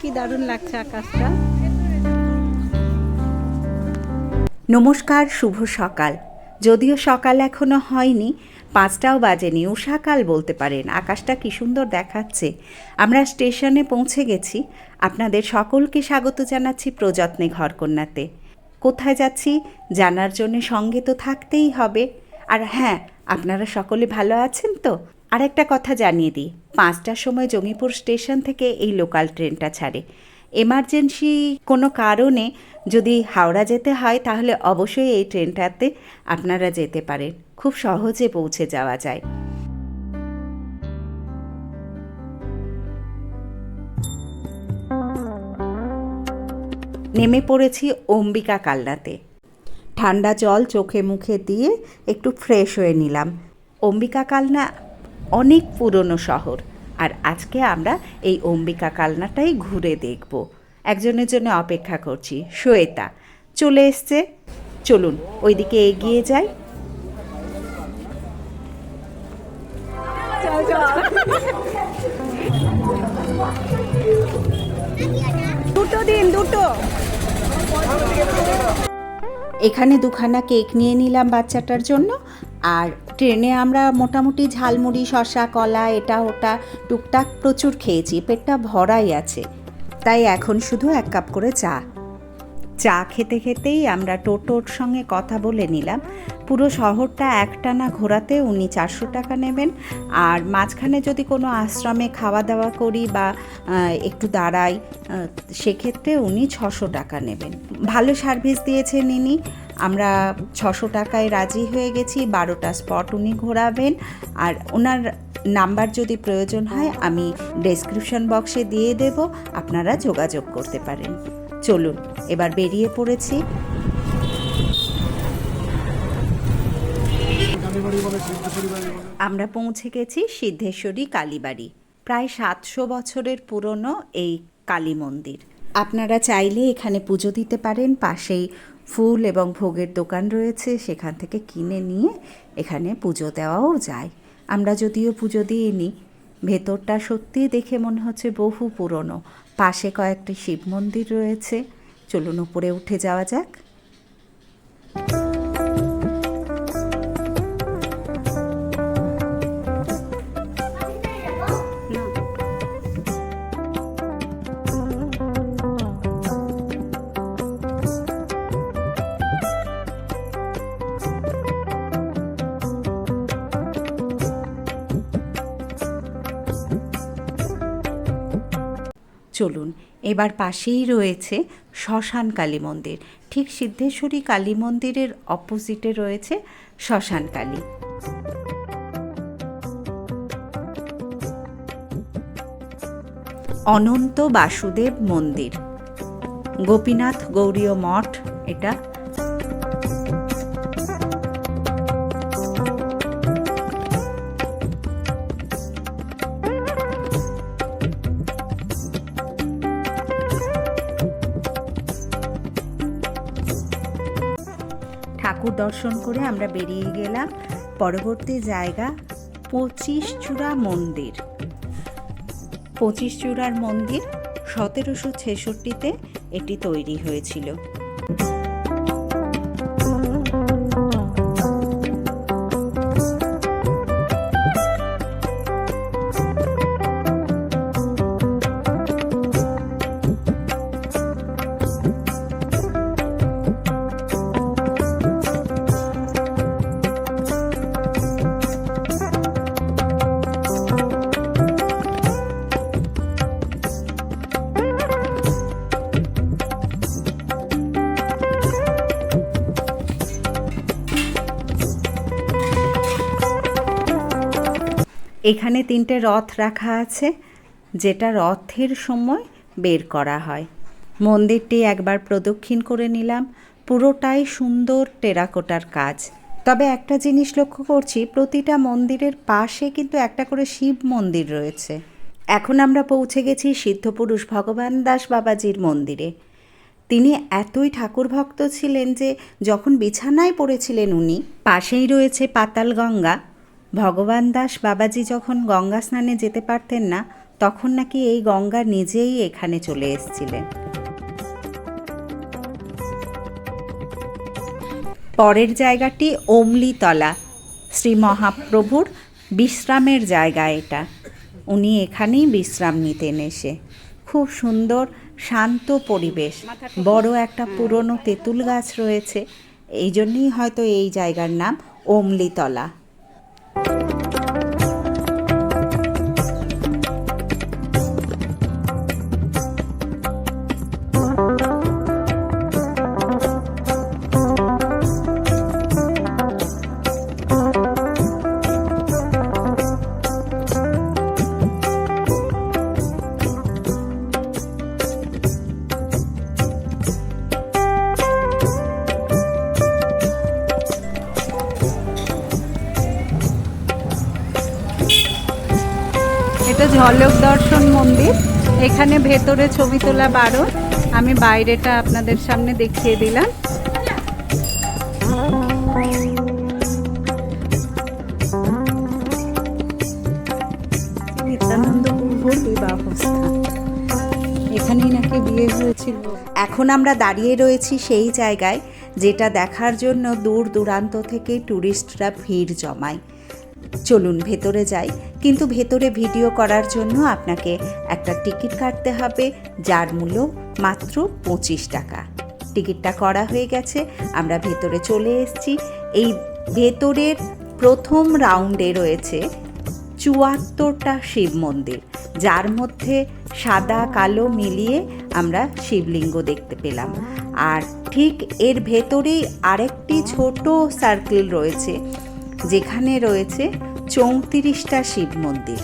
কি দারুণ লাগছে আকাশটা। নমস্কার, শুভ সকাল। যদিও সকাল এখনও হয়নি, পাঁচটাও বাজেনি উষাকাল বলতে পারেন। আকাশটা কি সুন্দর দেখাচ্ছে। আমরা স্টেশনে পৌঁছে গেছি। আপনাদের সকলকে স্বাগত জানাচ্ছি প্রযত্নে ঘরকন্যাতে। কোথায় যাচ্ছি, জানার জন্য সঙ্গে তো থাকতেই হবে। আর হ্যাঁ আপনারা সকলে ভালো আছেন তো? আর একটা কথা জানিয়ে দিই। পাঁচটার সময় জঙ্গিপুর স্টেশন থেকে এই লোকাল ট্রেনটা ছাড়ে। এমার্জেন্সি কোনো কারণে যদি হাওড়া যেতে হয়, তাহলে অবশ্যই এই ট্রেনটাতে আপনারা যেতে পারেন। খুব সহজে পৌঁছে যাওয়া যায়। নেমে পড়েছি অম্বিকা কালনাতে ঠান্ডা জল চোখে মুখে দিয়ে একটু ফ্রেশ হয়ে নিলাম। অম্বিকা কালনা অনেক পুরনো শহর। আর আজকে আমরা এই অম্বিকা কালনাটাই ঘুরে দেখব। একজনের জন্য অপেক্ষা করছি শ্বেতা। চলে এসছে। চলুন ওইদিকে এগিয়ে যাই। দুটো দিন দুটো। এখানে দুখানা কেক নিয়ে নিলাম বাচ্চাটার জন্য। আর ট্রেনে আমরা মোটামুটি ঝালমুড়ি শশা কলা, এটা, ওটা, টুকটাক প্রচুর খেয়েছি, পেটটা ভরাই আছে। তাই এখন শুধু এক কাপ করে চা। চা খেতে খেতেই আমরা টোটোর সঙ্গে কথা বলে নিলাম। পুরো শহরটা একটানা ঘোরাতে উনি চারশো টাকা নেবেন। আর মাঝখানে যদি কোনো আশ্রমে খাওয়া দাওয়া করি বা একটু দাঁড়াই সেক্ষেত্রে উনি ছশো টাকা নেবেন। ভালো সার্ভিস দিয়েছেন ইনি। আমরা ছশো টাকায় রাজি হয়ে গেছি, বারোটা স্পট উনি ঘোরাবেন। আর ওনার নাম্বার যদি প্রয়োজন হয়, আমি ডেসক্রিপশন বক্সে দিয়ে দেব, আপনারা যোগাযোগ করতে পারেন। চলুন, এবার বেরিয়ে পড়েছি। আমরা পৌঁছে গেছি সিদ্ধেশ্বরী কালীবাড়ি। প্রায় সাতশো বছরের পুরনো এই কালী মন্দির। আপনারা চাইলে এখানে পুজো দিতে পারেন, পাশেই ফুল এবং ভোগের দোকান রয়েছে, সেখান থেকে কিনে নিয়ে এখানে পুজো দেওয়াও যায়। আমরা যদিও পুজো দিইনি, ভেতরটা সত্যি দেখে মনে হচ্ছে বহু পুরনো। পাশে কয়েকটি শিব মন্দির রয়েছে। চলুন উপরে উঠে যাওয়া যাক। চলুন, এবার পাশেই রয়েছে শ্মশান কালী মন্দির। ঠিক সিদ্ধেশ্বরী কালী মন্দিরের অপোজিটে রয়েছে শ্মশান কালী। অনন্ত বাসুদেব মন্দির। গোপীনাথ গৌরীয় মঠ এটা। ঠাকুর দর্শন করে আমরা বেরিয়ে গেলাম পরবর্তী জায়গা পঁচিশ চূড়া মন্দির। পঁচিশ চূড়ার মন্দির সতেরোশো ছেষট্টিতে এটি তৈরি হয়েছিল। এখানে তিনটে রথ রাখা আছে, যেটা রথের সময় বের করা হয়। মন্দিরটি একবার প্রদক্ষিণ করে নিলাম, পুরোটাই সুন্দর টেরাকোটার কাজ। তবে একটা জিনিস লক্ষ্য করছি, প্রতিটা মন্দিরের পাশে কিন্তু একটা করে শিব মন্দির রয়েছে। এখন আমরা পৌঁছে গেছি সিদ্ধপুরুষ ভগবান দাস বাবাজির মন্দিরে। তিনি এতই ঠাকুর ভক্ত ছিলেন যে, যখন বিছানায় পড়েছিলেন উনি, পাশেই রয়েছে পাতাল গঙ্গা। ভগবান দাস বাবাজি যখন গঙ্গা স্নানে যেতে পারতেন না, তখন নাকি এই গঙ্গা নিজেই এখানে চলে এসেছিলেন। পরের জায়গাটি অমলিতলা। শ্রী মহাপ্রভুর বিশ্রামের জায়গা এটা। উনি এখানেই বিশ্রাম নিতেন এসে। খুব সুন্দর, শান্ত পরিবেশ। বড় একটা পুরনো তেঁতুল গাছ রয়েছে। এই জন্যই হয়তো এই জায়গার নাম অমলিতলা। ঝলক দর্শন মন্দির। এখানে ভেতরে ছবি তোলা বারণ। আমি বাইরেটা আপনাদের সামনে দেখিয়ে দিলাম। এখানেই নাকি বিয়ে হয়েছিল। এখন আমরা দাঁড়িয়ে রয়েছি সেই জায়গায়, যেটা দেখার জন্য দূর দূরান্ত থেকে ট্যুরিস্টরা ভিড় জমায়। চলুন ভেতরে যাই। কিন্তু ভেতরে ভিডিও করার জন্য আপনাকে একটা টিকিট কাটতে হবে, যার মূল্য মাত্র পঁচিশ টাকা। টিকিটটা করা হয়ে গেছে, আমরা ভেতরে চলে এসেছি। এই ভেতরের প্রথম রাউন্ডে রয়েছে চুয়াত্তরটা শিব মন্দির, যার মধ্যে সাদা, কালো মিলিয়ে আমরা শিবলিঙ্গ দেখতে পেলাম। আর ঠিক এর ভেতরেই আরেকটি ছোট সার্কেল রয়েছে যেখানে রয়েছে চৌত্রিশটা শিব মন্দির।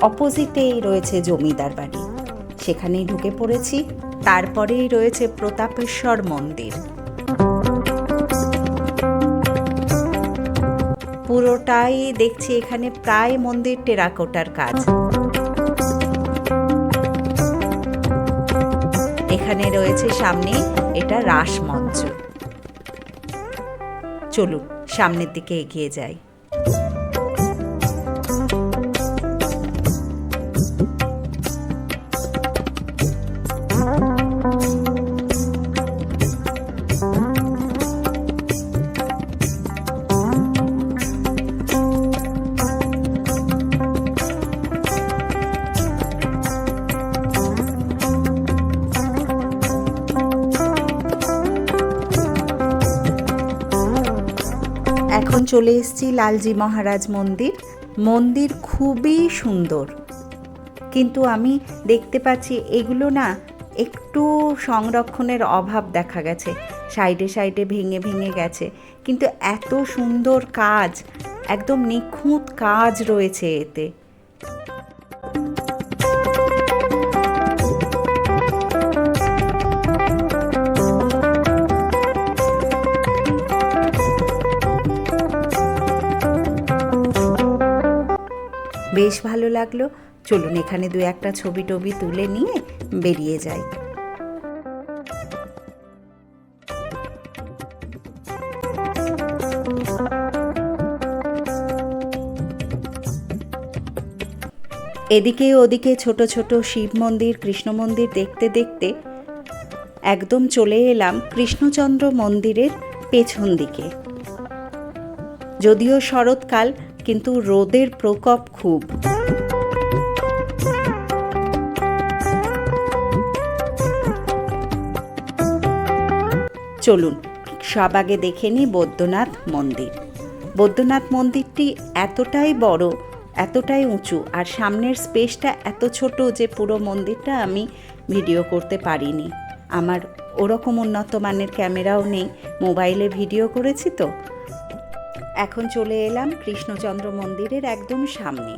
অপোজিটেই রয়েছে জমিদার বাড়ি। সেখানেই ঢুকে পড়েছি। তারপরেই রয়েছে প্রতাপেশ্বর মন্দির। পুরোটাই দেখছি এখানে প্রায় মন্দির টেরাকোটার কাজ। এখানে রয়েছে সামনে এটা রাসমঞ্চ। চলুন, সামনের দিকে এগিয়ে যাই। চলে এসেছি লালজি মহারাজ মন্দির। মন্দির খুবই সুন্দর। কিন্তু আমি দেখতে পাচ্ছি এগুলো না একটু সংরক্ষণের অভাব দেখা গেছে। সাইডে সাইডে ভেঙে ভেঙে গেছে। কিন্তু এত সুন্দর কাজ, একদম নিখুঁত কাজ রয়েছে এতে। বেশ ভালো লাগল। চলুন এখানে দু একটা ছবি টবি তুলে নিয়ে বেরিয়ে যাই। এদিকে ওদিকে ছোট ছোট শিব মন্দির, কৃষ্ণ মন্দির দেখতে দেখতে একদম চলে এলাম কৃষ্ণচন্দ্র মন্দিরের পেছন দিকে। যদিও শরৎকাল কিন্তু রোদের প্রকোপ খুব। চলুন, সব আগে দেখে নিই বৈদ্যনাথ মন্দির। বৈদ্যনাথ মন্দিরটি এতটাই বড়, এতটাই উঁচু, আর সামনের স্পেসটা এত ছোট যে পুরো মন্দিরটা আমি ভিডিও করতে পারিনি। আমার ওরকম উন্নত মানের ক্যামেরাও নেই, মোবাইলে ভিডিও করেছি তো। এখন চলে এলাম কৃষ্ণচন্দ্র মন্দিরের একদম সামনে।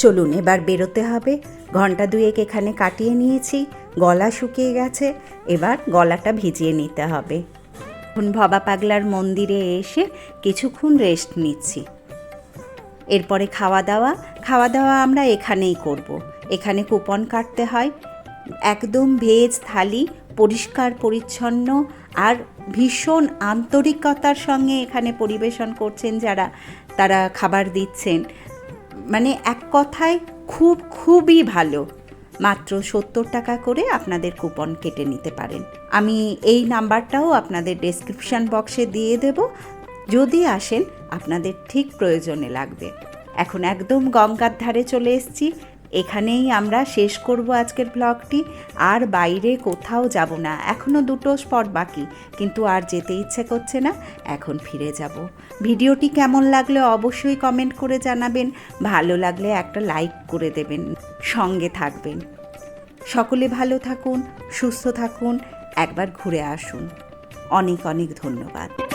চলুন এবার বেরোতে হবে। ঘণ্টা দুয়েক এখানে কাটিয়ে নিয়েছি, গলা শুকিয়ে গেছে, এবার গলাটা ভিজিয়ে নিতে হবে। এখন ভবা পাগলার মন্দিরে এসে কিছুক্ষণ রেস্ট নিচ্ছি। এরপরে খাওয়া দাওয়া খাওয়া দাওয়া আমরা এখানেই করব। এখানে কুপন কাটতে হয়। একদম ভেজ থালি, পরিষ্কার, পরিচ্ছন্ন আর ভীষণ আন্তরিকতার সঙ্গে এখানে পরিবেশন করছেন যারা, তারা খাবার দিচ্ছেন। মানে এক কথায় খুব, খুবই ভালো। মাত্র সত্তর টাকা করে আপনাদের কুপন কেটে নিতে পারেন। আমি এই নাম্বারটাও আপনাদের ডেসক্রিপশন বক্সে দিয়ে দেব। যদি আসেন, আপনাদের ঠিক প্রয়োজনে লাগবে। এখন একদম গঙ্গার ধারে চলে এসেছি। এখানেই আমরা শেষ করব আজকের ব্লগটি আর বাইরে কোথাও যাব না। এখনও দুটো স্পট বাকি, কিন্তু আর যেতে ইচ্ছে করছে না, এখন ফিরে যাব। ভিডিওটি কেমন লাগল অবশ্যই কমেন্ট করে জানাবেন। ভালো লাগলে একটা লাইক করে দেবেন, সঙ্গে থাকবেন। সকলে ভালো থাকুন, সুস্থ থাকুন, একবার ঘুরে আসুন। অনেক অনেক ধন্যবাদ।